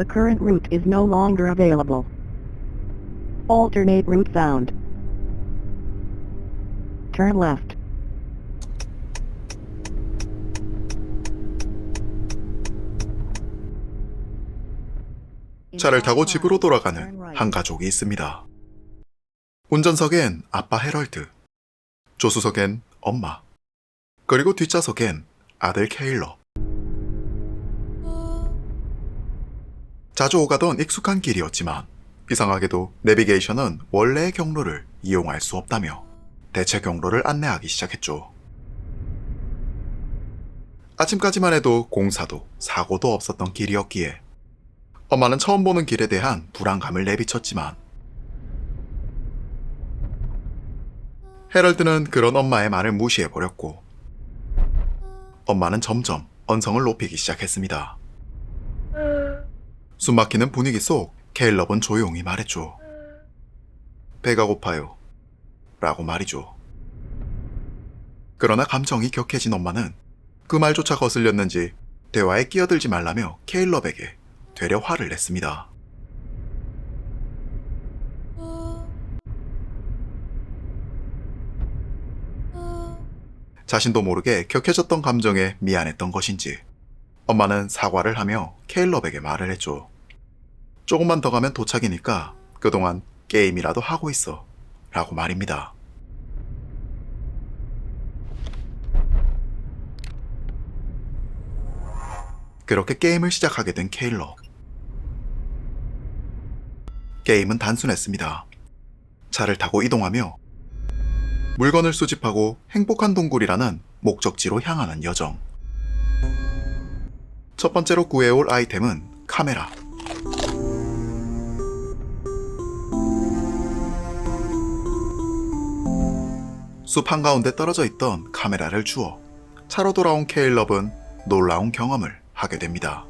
The current route is no longer available. Alternate route found. Turn left. 차를 타고 집으로 돌아가는 한 가족이 있습니다. 운전석엔 아빠 헤럴드, 조수석엔 엄마, 그리고 뒷좌석엔 아들 케일러. 자주 오가던 익숙한 길이었지만 이상하게도 내비게이션은 원래의 경로를 이용할 수 없다며 대체 경로를 안내하기 시작했죠. 아침까지만 해도 공사도 사고도 없었던 길이었기에 엄마는 처음 보는 길에 대한 불안감을 내비쳤지만 헤럴드는 그런 엄마의 말을 무시해버렸고 엄마는 점점 언성을 높이기 시작했습니다. 숨막히는 분위기 속 케일럽은 조용히 말했죠. 배가 고파요. 라고 말이죠. 그러나 감정이 격해진 엄마는 그 말조차 거슬렸는지 대화에 끼어들지 말라며 케일럽에게 되려 화를 냈습니다. 자신도 모르게 격해졌던 감정에 미안했던 것인지 엄마는 사과를 하며 케일럽에게 말을 했죠. 조금만 더 가면 도착이니까 그동안 게임이라도 하고 있어. 라고 말입니다. 그렇게 게임을 시작하게 된 케일러. 게임은 단순했습니다. 차를 타고 이동하며 물건을 수집하고 행복한 동굴이라는 목적지로 향하는 여정. 첫 번째로 구해올 아이템은 카메라. 숲 한가운데 떨어져 있던 카메라를 주워 차로 돌아온 케일럽은 놀라운 경험을 하게 됩니다.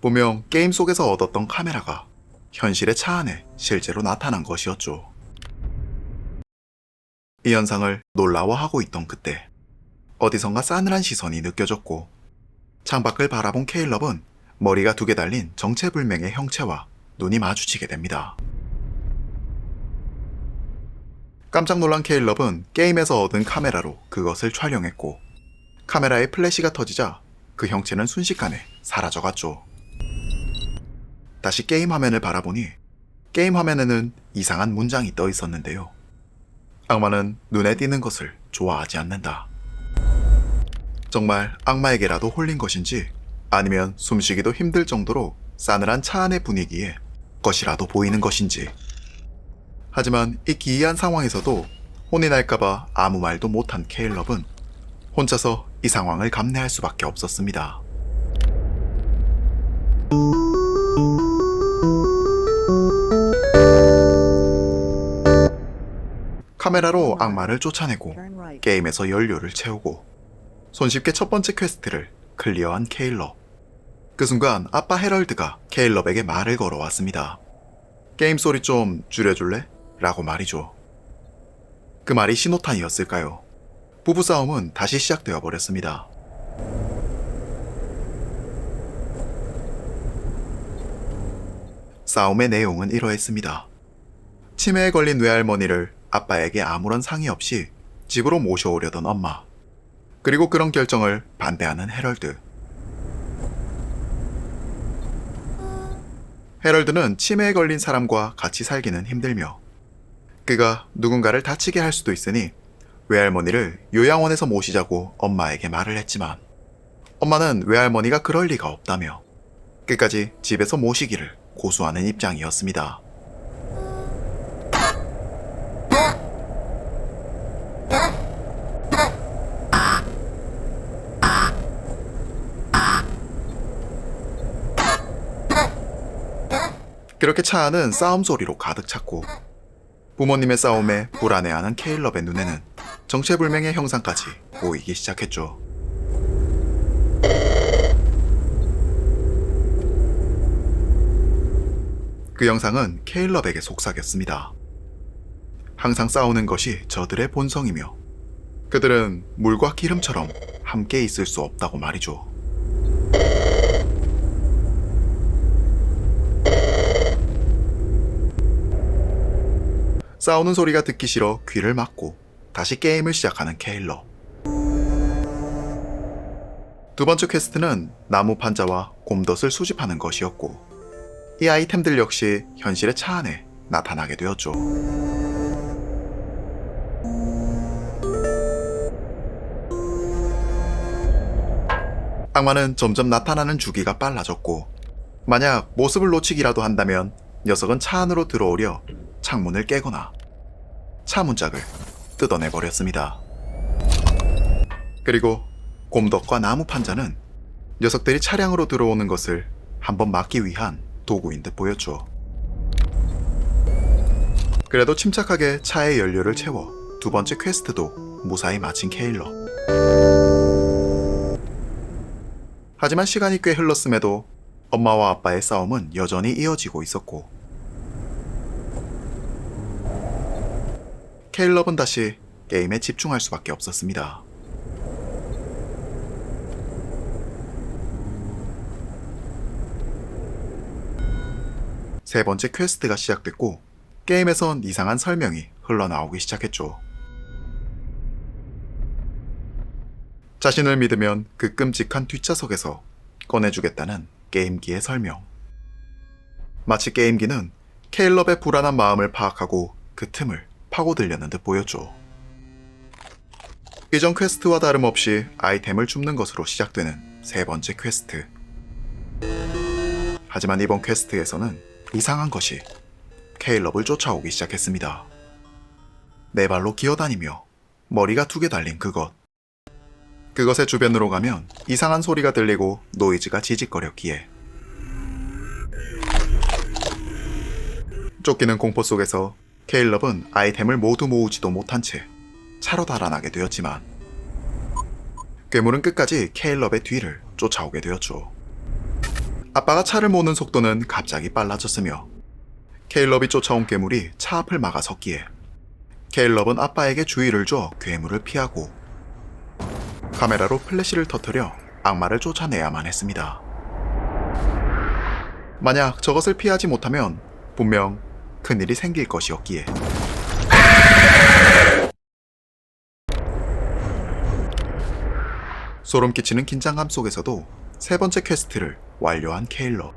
분명 게임 속에서 얻었던 카메라가 현실의 차 안에 실제로 나타난 것이었죠. 이 현상을 놀라워하고 있던 그때 어디선가 싸늘한 시선이 느껴졌고 창밖을 바라본 케일럽은 머리가 두 개 달린 정체불명의 형체와 눈이 마주치게 됩니다. 깜짝 놀란 케일럽은 게임에서 얻은 카메라로 그것을 촬영했고 카메라에 플래시가 터지자 그 형체는 순식간에 사라져갔죠. 다시 게임 화면을 바라보니 게임 화면에는 이상한 문장이 떠 있었는데요. 악마는 눈에 띄는 것을 좋아하지 않는다. 정말 악마에게라도 홀린 것인지 아니면 숨쉬기도 힘들 정도로 싸늘한 차 안의 분위기에 것이라도 보이는 것인지. 하지만 이 기이한 상황에서도 혼이 날까봐 아무 말도 못한 케일럽은 혼자서 이 상황을 감내할 수밖에 없었습니다. 카메라로 악마를 쫓아내고. 게임에서 연료를 채우고 손쉽게 첫 번째 퀘스트를 클리어한 케일럽. 그 순간 아빠 헤럴드가 케일럽에게 말을 걸어왔습니다. 게임 소리 좀 줄여줄래? 라고 말이죠. 그 말이 신호탄이었을까요? 부부싸움은 다시 시작되어 버렸습니다. 싸움의 내용은 이러했습니다. 치매에 걸린 외할머니를 아빠에게 아무런 상의 없이 집으로 모셔오려던 엄마. 그리고 그런 결정을 반대하는 헤럴드. 헤럴드는 치매에 걸린 사람과 같이 살기는 힘들며 그가 누군가를 다치게 할 수도 있으니 외할머니를 요양원에서 모시자고 엄마에게 말을 했지만 엄마는 외할머니가 그럴 리가 없다며 끝까지 집에서 모시기를 고수하는 입장이었습니다. 그렇게 차 안은 싸움 소리로 가득 찼고 부모님의 싸움에 불안해하는 케일럽의 눈에는 정체불명의 형상까지 보이기 시작했죠. 그 영상은 케일럽에게 속삭였습니다. 항상 싸우는 것이 저들의 본성이며 그들은 물과 기름처럼 함께 있을 수 없다고 말이죠. 싸우는 소리가 듣기 싫어 귀를 막고 다시 게임을 시작하는 케일러. 두 번째 퀘스트는 나무 판자와 곰덫을 수집하는 것이었고 이 아이템들 역시 현실의 차 안에 나타나게 되었죠. 악마는 점점 나타나는 주기가 빨라졌고 만약 모습을 놓치기라도 한다면 녀석은 차 안으로 들어오려 창문을 깨거나 차 문짝을 뜯어내 버렸습니다. 그리고 곰덕과 나무 판자는 녀석들이 차량으로 들어오는 것을 한번 막기 위한 도구인 듯 보였죠. 그래도 침착하게 차에 연료를 채워 두 번째 퀘스트도 무사히 마친 케일러. 하지만 시간이 꽤 흘렀음에도 엄마와 아빠의 싸움은 여전히 이어지고 있었고 케일럽은 다시 게임에 집중할 수밖에 없었습니다. 세 번째 퀘스트가 시작됐고 게임에선 이상한 설명이 흘러나오기 시작했죠. 자신을 믿으면 그 끔찍한 뒷좌석에서 꺼내주겠다는 게임기의 설명. 마치 게임기는 케일럽의 불안한 마음을 파악하고 그 틈을 파고들려는 듯 보였죠. 이전 퀘스트와 다름없이 아이템을 줍는 것으로 시작되는 세 번째 퀘스트. 하지만 이번 퀘스트에서는 이상한 것이 케일럽을 쫓아오기 시작했습니다. 네 발로 기어다니며 머리가 두 개 달린 그것. 그것의 주변으로 가면 이상한 소리가 들리고 노이즈가 지직거렸기에 쫓기는 공포 속에서 케일럽은 아이템을 모두 모으지도 못한 채 차로 달아나게 되었지만 괴물은 끝까지 케일럽의 뒤를 쫓아오게 되었죠. 아빠가 차를 모는 속도는 갑자기 빨라졌으며 케일럽이 쫓아온 괴물이 차 앞을 막아섰기에 케일럽은 아빠에게 주의를 줘 괴물을 피하고 카메라로 플래시를 터뜨려 악마를 쫓아내야만 했습니다. 만약 저것을 피하지 못하면 분명 큰일이 생길 것이었기에 소름 끼치는 긴장감 속에서도 세 번째 퀘스트를 완료한 케일러.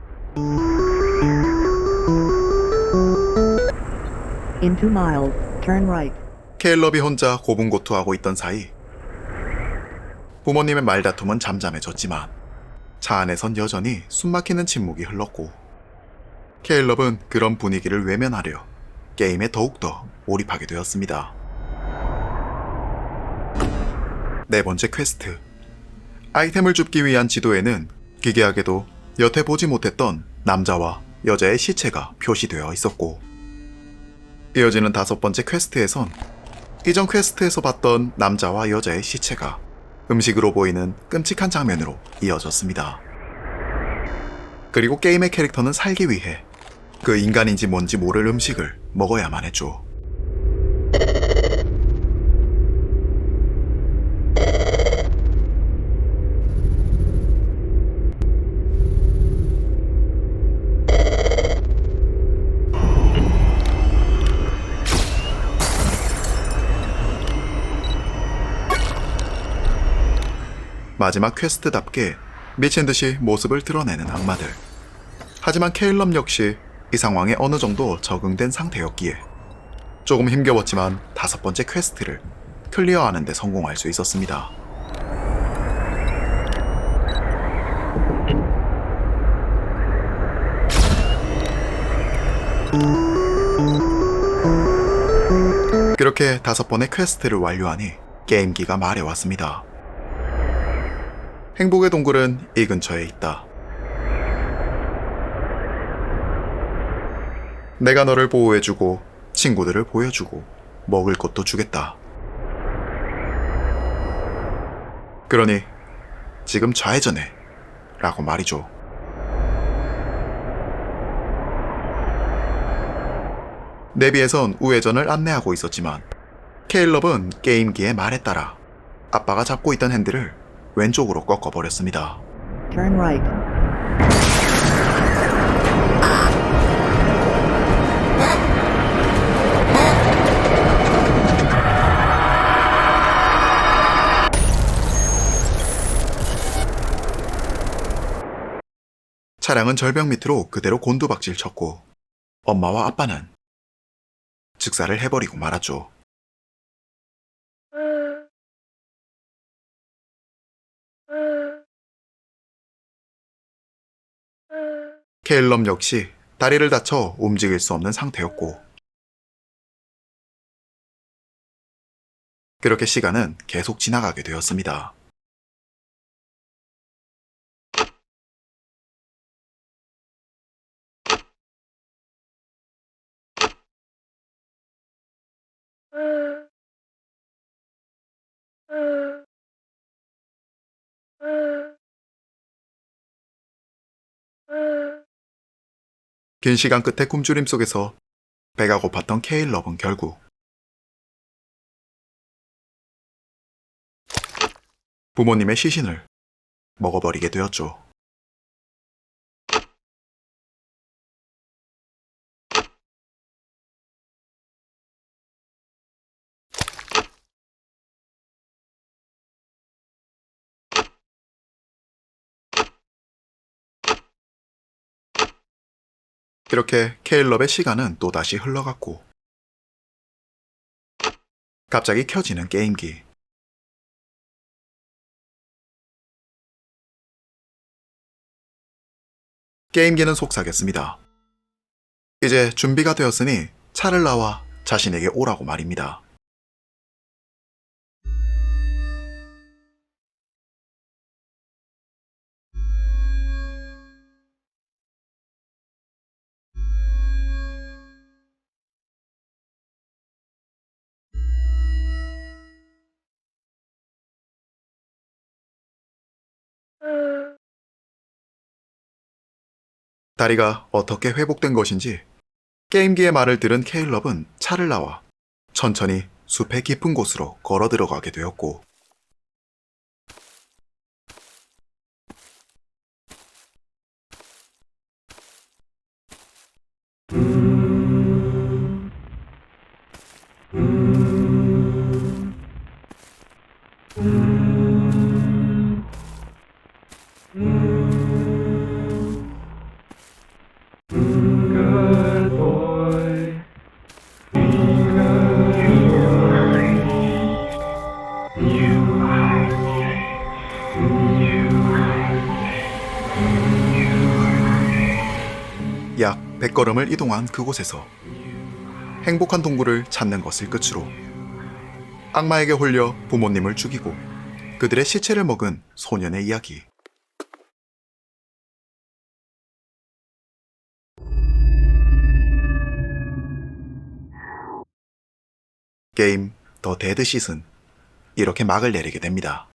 In two miles, turn right. 케일럽이 혼자 고분고투하고 있던 사이 부모님의 말다툼은 잠잠해졌지만 차 안에선 여전히 숨막히는 침묵이 흘렀고 케일럽은 그런 분위기를 외면하려 게임에 더욱더 몰입하게 되었습니다. 네 번째 퀘스트 아이템을 줍기 위한 지도에는 기괴하게도 여태 보지 못했던 남자와 여자의 시체가 표시되어 있었고 이어지는 다섯 번째 퀘스트에선 이전 퀘스트에서 봤던 남자와 여자의 시체가 음식으로 보이는 끔찍한 장면으로 이어졌습니다. 그리고 게임의 캐릭터는 살기 위해 그 인간인지 뭔지 모를 음식을 먹어야만 했죠. 마지막 퀘스트답게 미친 듯이 모습을 드러내는 악마들. 하지만 케일럼 역시 이 상황에 어느 정도 적응된 상태였기에 조금 힘겨웠지만 다섯 번째 퀘스트를 클리어하는 데 성공할 수 있었습니다. 그렇게 다섯 번의 퀘스트를 완료하니 게임기가 말해왔습니다. 행복의 동굴은 이 근처에 있다. 내가 너를 보호해주고 친구들을 보여주고 먹을 것도 주겠다. 그러니 지금 좌회전해 라고 말이죠. 내비에선 우회전을 안내하고 있었지만 케일럽은 게임기의 말에 따라 아빠가 잡고 있던 핸들을 왼쪽으로 꺾어버렸습니다. Turn right. 차량은 절벽 밑으로 그대로 곤두박질 쳤고 엄마와 아빠는 즉사를 해버리고 말았죠. 케일럼 역시 다리를 다쳐 움직일 수 없는 상태였고 그렇게 시간은 계속 지나가게 되었습니다. 긴 시간 끝에 굶주림 속에서 배가 고팠던 케일럽은 결국 부모님의 시신을 먹어버리게 되었죠. 이렇게 케일럽의 시간은 또다시 흘러갔고 갑자기 켜지는 게임기. 게임기는 속삭였습니다. 이제 준비가 되었으니 차를 나와 자신에게 오라고 말입니다. 다리가 어떻게 회복된 것인지 게임기의 말을 들은 케일럽은 차를 나와 천천히 숲의 깊은 곳으로 걸어 들어가게 되었고 약 100걸음을 이동한 그곳에서 행복한 동굴을 찾는 것을 끝으로 악마에게 홀려 부모님을 죽이고 그들의 시체를 먹은 소년의 이야기. 게임 더 데드 시즌 이렇게 막을 내리게 됩니다.